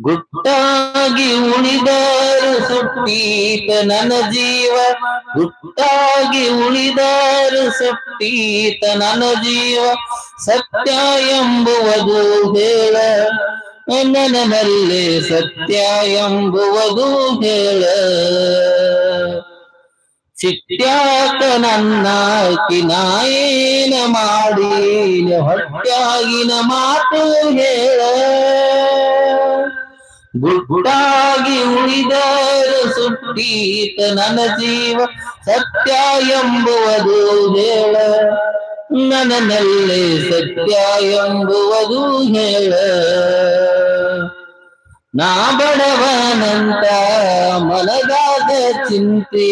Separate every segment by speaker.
Speaker 1: ಗುಟ್ಟಾಗಿ ಉಳಿದಾರು ಸುಟ್ಟೀತ ನನ್ನ ಜೀವ. ಗುಟ್ಟಾಗಿ ಉಳಿದಾರು ಸುಟ್ಟೀತ ನನ್ನ ಜೀವ. ಸತ್ಯ ಎಂಬುವುದು ಹೇಳ. ನನನಲ್ಲಿ ಸತ್ಯ ಎಂಬುವುದು ಹೇಳ. ಸಿಟ್ಟ್ಯಾಕ ನನ್ನ ಕಿನಾಯೇನ ಮಾಡಿ ಹೊಟ್ಟಾಗಿನ ಮಾತು ಹೇಳ. ಗುಡ್ಡಾಗಿ ಉಳಿದರು ಸುಟ್ಟೀತ ನನ್ನ ಜೀವ ಸತ್ಯ ಎಂಬುವುದು ಹೇಳ ನನ್ನಲ್ಲೇ ಸತ್ಯ ಎಂಬುವುದು ಹೇಳ ನಾ ಬಡವನಂತ ಮನದಾದ ಚಿಂತೆ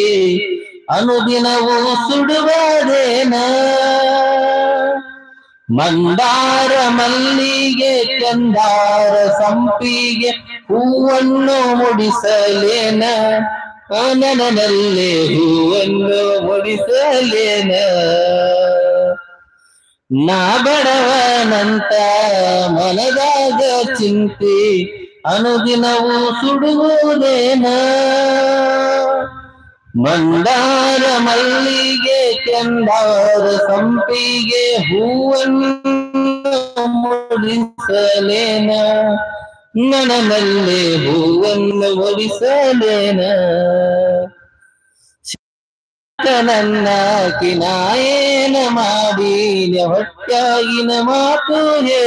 Speaker 1: ಅನುದಿನವೂ ಸುಡುವುದೇನ ಮಂದಾರ ಮಲ್ಲಿಗೆ ಚಂದಾರ ಸಂಪಿಗೆ ಹೂವನ್ನು ಮುಡಿಸಲೇನ? ನನನಲ್ಲೇ ಹೂವನ್ನು ಮುಡಿಸಲೇನ? ನಾ ಬಡವನಂತ ಮನದಾಗ ಚಿಂತೆ ಅನುದಿನವು ಸುಡುವುದೇನ? ಮಂದಾರ ಮಲ್ಲಿಗೆ ಚಂದಾರ ಸಂಪಿಗೆ ಹೂವನ್ನು ಮುಡಿಸಲೇನ? ನನನಲ್ಲಿ ಹೂವನ್ನು ಮುಡಿಸಲೇನ ನನ್ನ ಕಿನಾಯೇನ ಮಾಡಿ ಹೊಟ್ಟಾಗಿನ ಮಾತು ಹೇ